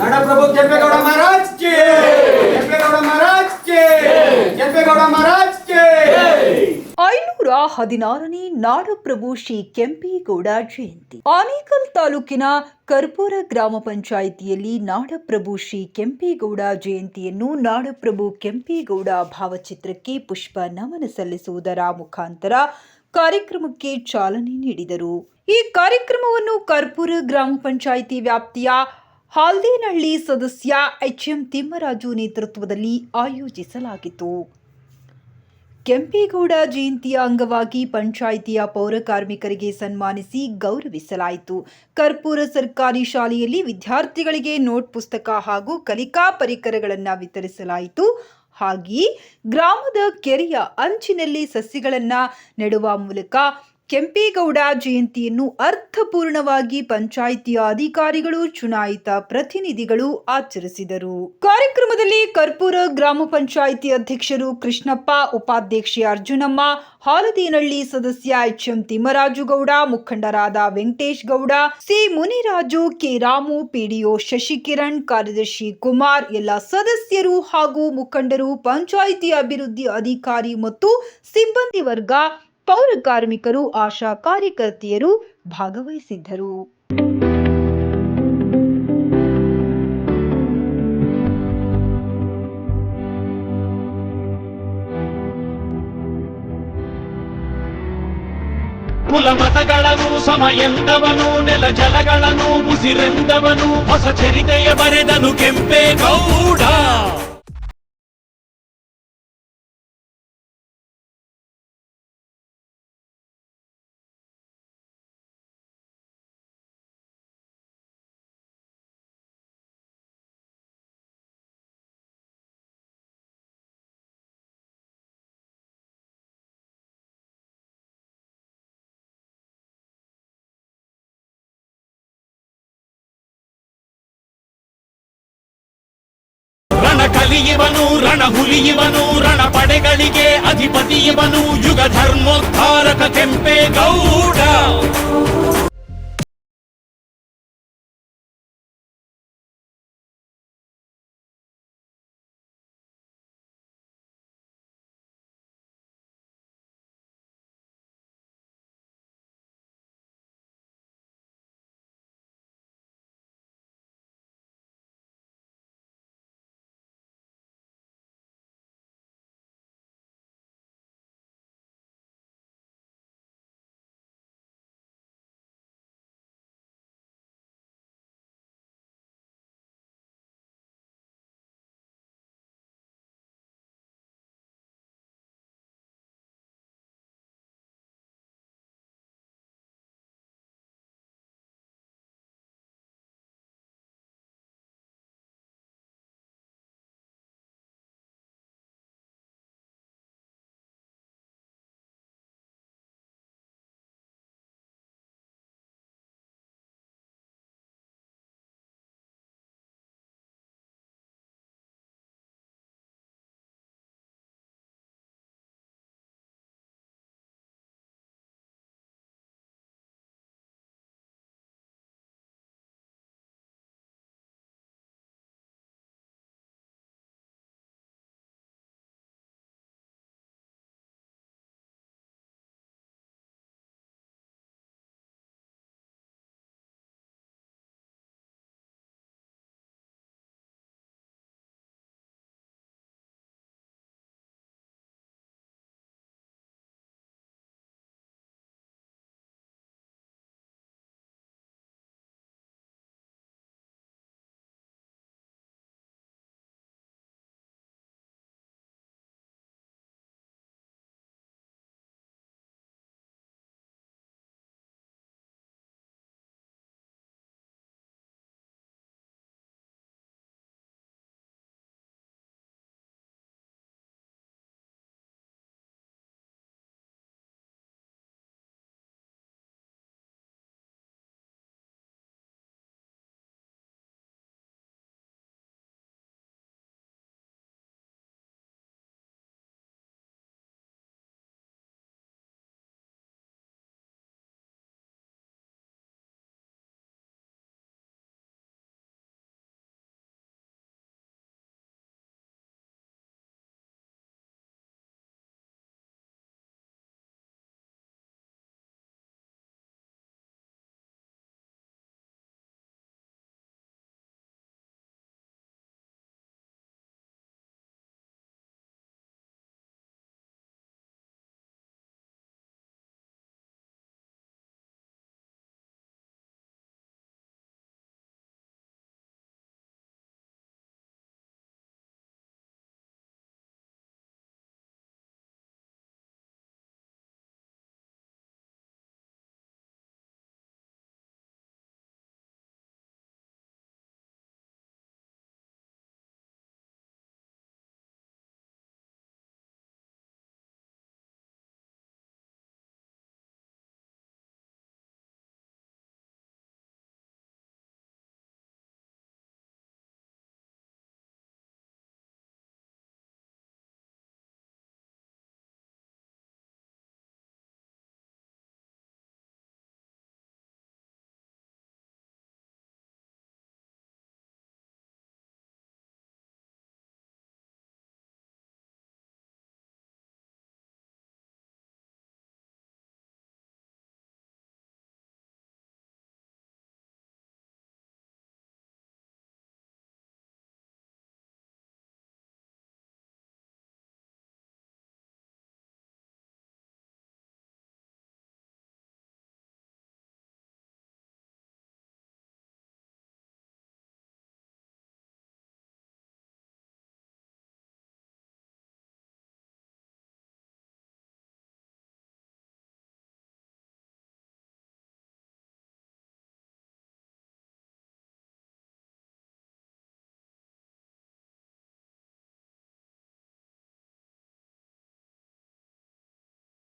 ನಡಪ್ರಭು ಕೆಂಪೇಗೌಡ ಮಹಾರಾಜ್ ಕೆ ಕೆಂಪೇಗೌಡ ಮಹಾರಾಜ್ ಕೆ ಕೆಂಪೇಗೌಡ ಮಹಾರಾಜ್ ಕೆ ಐನೂರ ಹದಿನಾರನೇ ನಾಡಪ್ರಭು ಶ್ರೀ ಕೆಂಪೇಗೌಡ ಜಯಂತಿ. ಆನೇಕಲ್ ತಾಲೂಕಿನ ಕರ್ಪೂರ ಗ್ರಾಮ ಪಂಚಾಯಿತಿಯಲ್ಲಿ ನಾಡಪ್ರಭು ಶ್ರೀ ಕೆಂಪೇಗೌಡ ಜಯಂತಿಯನ್ನು ನಾಡಪ್ರಭು ಕೆಂಪೇಗೌಡ ಭಾವಚಿತ್ರಕ್ಕೆ ಪುಷ್ಪ ನಮನ ಸಲ್ಲಿಸುವುದರ ಮುಖಾಂತರ ಕಾರ್ಯಕ್ರಮಕ್ಕೆ ಚಾಲನೆ ನೀಡಿದರು. ಈ ಕಾರ್ಯಕ್ರಮವನ್ನು ಕರ್ಪೂರ ಗ್ರಾಮ ಪಂಚಾಯಿತಿ ವ್ಯಾಪ್ತಿಯ ಹಾಲ್ದೇನಹಳ್ಳಿ ಸದಸ್ಯ ಎಚ್ ಎಂ ತಿಮ್ಮರಾಜು ನೇತೃತ್ವದಲ್ಲಿ ಆಯೋಜಿಸಲಾಗಿತ್ತು. ಕೆಂಪೇಗೌಡ ಜಯಂತಿಯ ಅಂಗವಾಗಿ ಪಂಚಾಯಿತಿಯ ಪೌರ ಕಾರ್ಮಿಕರಿಗೆ ಸನ್ಮಾನಿಸಿ ಗೌರವಿಸಲಾಯಿತು. ಕರ್ಪೂರ ಸರ್ಕಾರಿ ಶಾಲೆಯಲ್ಲಿ ವಿದ್ಯಾರ್ಥಿಗಳಿಗೆ ನೋಟ್ ಪುಸ್ತಕ ಹಾಗೂ ಕಲಿಕಾ ಪರಿಕರಗಳನ್ನು ವಿತರಿಸಲಾಯಿತು. ಹಾಗೆಯೇ ಗ್ರಾಮದ ಕೆರೆಯ ಅಂಚಿನಲ್ಲಿ ಸಸಿಗಳನ್ನು ನೆಡುವ ಮೂಲಕ ಕೆಂಪೇಗೌಡ ಜಯಂತಿಯನ್ನು ಅರ್ಥಪೂರ್ಣವಾಗಿ ಪಂಚಾಯಿತಿಯ ಅಧಿಕಾರಿಗಳು, ಚುನಾಯಿತ ಪ್ರತಿನಿಧಿಗಳು ಆಚರಿಸಿದರು. ಕಾರ್ಯಕ್ರಮದಲ್ಲಿ ಕರ್ಪೂರ ಗ್ರಾಮ ಪಂಚಾಯಿತಿ ಅಧ್ಯಕ್ಷರು ಕೃಷ್ಣಪ್ಪ, ಉಪಾಧ್ಯಕ್ಷೆ ಅರ್ಜುನಮ್ಮ, ಹಾಲದೇನಹಳ್ಳಿ ಸದಸ್ಯ ಎಚ್ ಎಂ ತಿಮ್ಮರಾಜುಗೌಡ ಮುಖಂಡರಾದ Venkatesh Gowda, C Muniraju, K Ramu, PDO Shashikiran, ಕಾರ್ಯದರ್ಶಿ ಕುಮಾರ್, ಎಲ್ಲ ಸದಸ್ಯರು ಹಾಗೂ ಮುಖಂಡರು, ಪಂಚಾಯಿತಿ ಅಭಿವೃದ್ಧಿ ಅಧಿಕಾರಿ ಮತ್ತು ಸಿಬ್ಬಂದಿ ವರ್ಗ ಪೌರ ಕಾರ್ಮಿಕರು ಆಶಾ ಕಾರ್ಯಕರ್ತೆಯರು ಭಾಗವಹಿಸಿದ್ದರು. ಕುಲ ಮತಗಳನು ಸಮಯಂದವನು, ನೆಲ ಜಲಗಳನ್ನು ಉಸಿರೆಂದವನು, ಹೊಸ ಚರಿತೆಯ ಬರೆದನು ಕೆಂಪೇಗೌಡ ರಣ ಕಲಿಯುವನು ರಣ ಹುಲಿಯುವನು ರಣ ಪಡೆಗಳಿಗೆ ಅಧಿಪತಿಯುವನು ಯುಗ ಧರ್ಮೋದ್ಧಾರಕ ಕೆಂಪೇಗೌಡ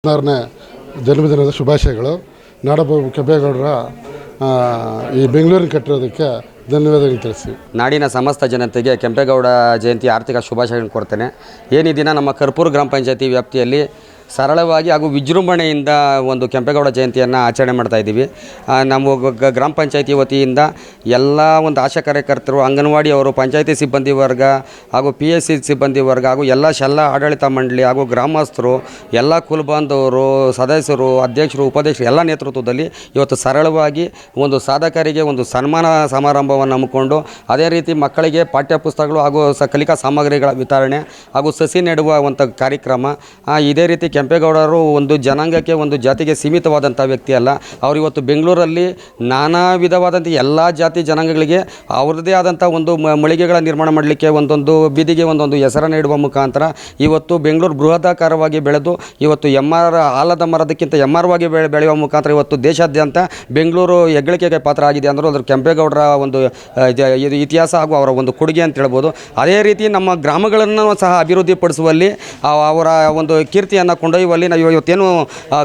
ಹದಿನಾರನೇ ಜನ್ಮದಿನದ ಶುಭಾಶಯಗಳು. ನಾಡಬಾಬು ಕೆಂಪೇಗೌಡರ ಈ ಬೆಂಗಳೂರಿನ ಕಟ್ಟಿರೋದಕ್ಕೆ ಧನ್ಯವಾದಗಳು ತಿಳಿಸಿ ನಾಡಿನ ಸಮಸ್ತ ಜನತೆಗೆ ಕೆಂಪೇಗೌಡ ಜಯಂತಿ ಆರ್ಥಿಕ ಶುಭಾಶಯಗಳನ್ನು ಕೊಡ್ತೇನೆ. ಏನಿದಿನ ನಮ್ಮ ಕರ್ಪೂರ ಗ್ರಾಮ ಪಂಚಾಯತಿ ವ್ಯಾಪ್ತಿಯಲ್ಲಿ ಸರಳವಾಗಿ ಹಾಗೂ ವಿಜೃಂಭಣೆಯಿಂದ ಒಂದು ಕೆಂಪೇಗೌಡ ಜಯಂತಿಯನ್ನು ಆಚರಣೆ ಮಾಡ್ತಾ ಇದ್ದೀವಿ. ನಮ್ಮ ಗ್ರಾಮ ಪಂಚಾಯತಿ ವತಿಯಿಂದ ಎಲ್ಲ ಒಂದು ಆಶಾ ಕಾರ್ಯಕರ್ತರು, ಅಂಗನವಾಡಿ ಅವರು, ಪಂಚಾಯತಿ ಸಿಬ್ಬಂದಿ ವರ್ಗ ಹಾಗೂ ಪಿ ಎಸ್ ಸಿಬ್ಬಂದಿ ವರ್ಗ ಹಾಗೂ ಎಲ್ಲ ಶೆಲ್ಲ ಆಡಳಿತ ಮಂಡಳಿ ಹಾಗೂ ಗ್ರಾಮಸ್ಥರು, ಎಲ್ಲ ಕುಲಬಾಂಧವರು ಸದಸ್ಯರು, ಅಧ್ಯಕ್ಷರು, ಉಪಾಧ್ಯಕ್ಷರು ಎಲ್ಲ ನೇತೃತ್ವದಲ್ಲಿ ಇವತ್ತು ಸರಳವಾಗಿ ಒಂದು ಸಾಧಕರಿಗೆ ಒಂದು ಸನ್ಮಾನ ಸಮಾರಂಭವನ್ನು ಹಮ್ಮಿಕೊಂಡು ಅದೇ ರೀತಿ ಮಕ್ಕಳಿಗೆ ಪಾಠ್ಯಪುಸ್ತಕಗಳು ಹಾಗೂ ಕಲಿಕಾ ಸಾಮಗ್ರಿಗಳ ವಿತರಣೆ ಹಾಗೂ ಸಸಿ ನೆಡುವ ಕಾರ್ಯಕ್ರಮ ಇದೇ ರೀತಿ ಕೆಂಪೇಗೌಡರು ಒಂದು ಜನಾಂಗಕ್ಕೆ ಒಂದು ಜಾತಿಗೆ ಸೀಮಿತವಾದಂಥ ವ್ಯಕ್ತಿ ಅಲ್ಲ. ಅವರು ಇವತ್ತು ಬೆಂಗಳೂರಲ್ಲಿ ನಾನಾ ವಿಧವಾದಂಥ ಎಲ್ಲ ಜಾತಿ ಜನಾಂಗಗಳಿಗೆ ಅವ್ರದ್ದೇ ಆದಂಥ ಒಂದು ಮಳಿಗೆಗಳ ನಿರ್ಮಾಣ ಮಾಡಲಿಕ್ಕೆ ಒಂದೊಂದು ಬೀದಿಗೆ ಒಂದೊಂದು ಹೆಸರನ್ನು ಇಡುವ ಮುಖಾಂತರ ಇವತ್ತು ಬೆಂಗಳೂರು ಬೃಹದಾಕಾರವಾಗಿ ಬೆಳೆದು ಇವತ್ತು ಎಂ ಆರ್ ಆಲದ ಮರದಕ್ಕಿಂತ ಎಂ ಆರ್ವಾಗಿ ಬೆಳೆ, ಬೆಳೆಯುವ ಮುಖಾಂತರ ಇವತ್ತು ದೇಶಾದ್ಯಂತ ಬೆಂಗಳೂರು ಹೆಗ್ಗಳಿಕೆಗೆ ಪಾತ್ರ ಆಗಿದೆ ಅಂದ್ರೆ ಅದ್ರ ಕೆಂಪೇಗೌಡರ ಒಂದು ಇದು ಇತಿಹಾಸ ಹಾಗೂ ಅವರ ಒಂದು ಕೊಡುಗೆ ಅಂತ ಹೇಳ್ಬೋದು. ಅದೇ ರೀತಿ ನಮ್ಮ ಗ್ರಾಮಗಳನ್ನು ಸಹ ಅಭಿವೃದ್ಧಿಪಡಿಸುವಲ್ಲಿ ಅವರ ಒಂದು ಕೀರ್ತಿಯನ್ನು ಕೊಂಡೊಯ್ಯುವಲ್ಲಿ ನಾವು ಇವತ್ತೇನು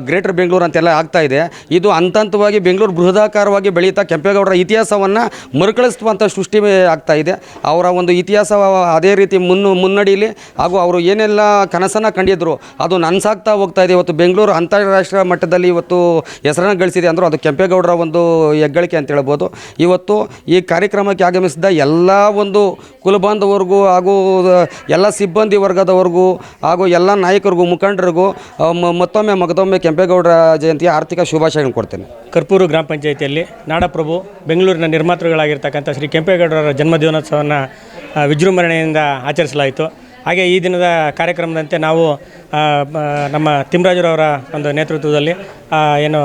ಗ್ರೇಟರ್ ಬೆಂಗಳೂರು ಅಂತೆಲ್ಲ ಆಗ್ತಾ ಇದೆ. ಇದು ಅಂತಂತವಾಗಿ ಬೆಂಗಳೂರು ಬೃಹದಾಕಾರವಾಗಿ ಬೆಳೀತಾ ಕೆಂಪೇಗೌಡರ ಇತಿಹಾಸವನ್ನು ಮರುಕಳಿಸುವಂಥ ಸೃಷ್ಟಿ ಆಗ್ತಾ ಇದೆ. ಅವರ ಒಂದು ಇತಿಹಾಸ ಅದೇ ರೀತಿ ಮುನ್ನು, ಮುನ್ನಡೀಲಿ ಹಾಗೂ ಅವರು ಏನೆಲ್ಲ ಕನಸನ್ನು ಕಂಡಿದ್ರು, ಅದು ನನ್ಸಾಗ್ತಾ ಹೋಗ್ತಾ ಇದೆ. ಇವತ್ತು ಬೆಂಗಳೂರು ಅಂತಾರಾಷ್ಟ್ರೀಯ ಮಟ್ಟದಲ್ಲಿ ಇವತ್ತು ಹೆಸರನ್ನು ಗಳಿಸಿದೆ ಅಂದರೂ ಅದು ಕೆಂಪೇಗೌಡರ ಒಂದು ಹೆಗ್ಗಳಿಕೆ ಅಂತ ಹೇಳ್ಬೋದು. ಇವತ್ತು ಈ ಕಾರ್ಯಕ್ರಮಕ್ಕೆ ಆಗಮಿಸಿದ ಎಲ್ಲ ಒಂದು ಕುಲಬಾಂಧವರಿಗೂ ಹಾಗೂ ಎಲ್ಲ ಸಿಬ್ಬಂದಿ ವರ್ಗದವರೆಗೂ ಹಾಗೂ ಎಲ್ಲ ನಾಯಕರಿಗೂ, ಮುಖಂಡರಿಗೂ ಮತ್ತೊಮ್ಮೆ ಮಗದೊಮ್ಮೆ ಕೆಂಪೇಗೌಡರ ಜಯಂತಿಯ ಆರ್ಥಿಕ ಶುಭಾಶಯಗಳನ್ನು ಕೊಡ್ತೇನೆ. ಕರ್ಪೂರು ಗ್ರಾಮ ಪಂಚಾಯಿತಿಯಲ್ಲಿ ನಾಡಪ್ರಭು ಬೆಂಗಳೂರಿನ ನಿರ್ಮಾತೃಗಳಾಗಿರ್ತಕ್ಕಂಥ ಶ್ರೀ ಕೆಂಪೇಗೌಡರ ಜನ್ಮದಿನೋತ್ಸವವನ್ನು ವಿಜೃಂಭಣೆಯಿಂದ ಆಚರಿಸಲಾಯಿತು. ಹಾಗೆ ಈ ದಿನದ ಕಾರ್ಯಕ್ರಮದಂತೆ ನಾವು ನಮ್ಮ ತಿಮ್ಮರಾಜುರವರ ಒಂದು ನೇತೃತ್ವದಲ್ಲಿ ಏನು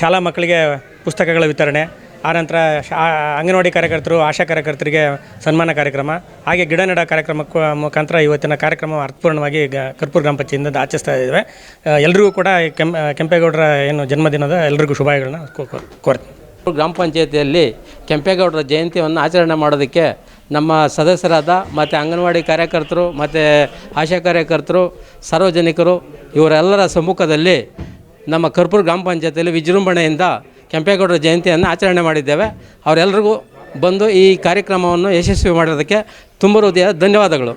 ಶಾಲಾ ಮಕ್ಕಳಿಗೆ ಪುಸ್ತಕಗಳ ವಿತರಣೆ ಆನಂತರ ಶಾ ಅಂಗನವಾಡಿ ಕಾರ್ಯಕರ್ತರು, ಆಶಾ ಕಾರ್ಯಕರ್ತರಿಗೆ ಸನ್ಮಾನ ಕಾರ್ಯಕ್ರಮ, ಹಾಗೆ ಗಿಡ ನೆಡ ಕಾರ್ಯಕ್ರಮಕ್ಕೂ ಮುಖಾಂತರ ಇವತ್ತಿನ ಕಾರ್ಯಕ್ರಮ ಅರ್ಥಪೂರ್ಣವಾಗಿ ಕರ್ಪೂರ್ ಗ್ರಾಮ ಪಂಚಾಯತಿಯಿಂದ ಆಚರಿಸ್ತಾ ಇದ್ದೇವೆ. ಎಲ್ಲರಿಗೂ ಕೂಡ ಈ ಕೆಂ ಕೆಂಪೇಗೌಡರ ಏನು ಜನ್ಮದಿನದ ಎಲ್ರಿಗೂ ಕೋ- ಕೋರ್ತೀನಿ ಗ್ರಾಮ ಪಂಚಾಯತಿಯಲ್ಲಿ ಕೆಂಪೇಗೌಡರ ಜಯಂತಿಯನ್ನು ಆಚರಣೆ ಮಾಡೋದಕ್ಕೆ ನಮ್ಮ ಸದಸ್ಯರಾದ ಮತ್ತು ಅಂಗನವಾಡಿ ಕಾರ್ಯಕರ್ತರು, ಮತ್ತು ಆಶಾ ಕಾರ್ಯಕರ್ತರು, ಸಾರ್ವಜನಿಕರು ಇವರೆಲ್ಲರ ಸಮ್ಮುಖದಲ್ಲಿ ನಮ್ಮ ಕರ್ಪೂರ್ ಗ್ರಾಮ ಪಂಚಾಯತಿಯಲ್ಲಿ ವಿಜೃಂಭಣೆಯಿಂದ ಕೆಂಪೇಗೌಡರ ಜಯಂತಿಯನ್ನು ಆಚರಣೆ ಮಾಡಿದ್ದೇವೆ. ಅವರೆಲ್ಲರಿಗೂ ಬಂದು ಈ ಕಾರ್ಯಕ್ರಮವನ್ನು ಯಶಸ್ವಿ ಮಾಡೋದಕ್ಕೆ ತುಂಬ ಹೃದಯ ಧನ್ಯವಾದಗಳು.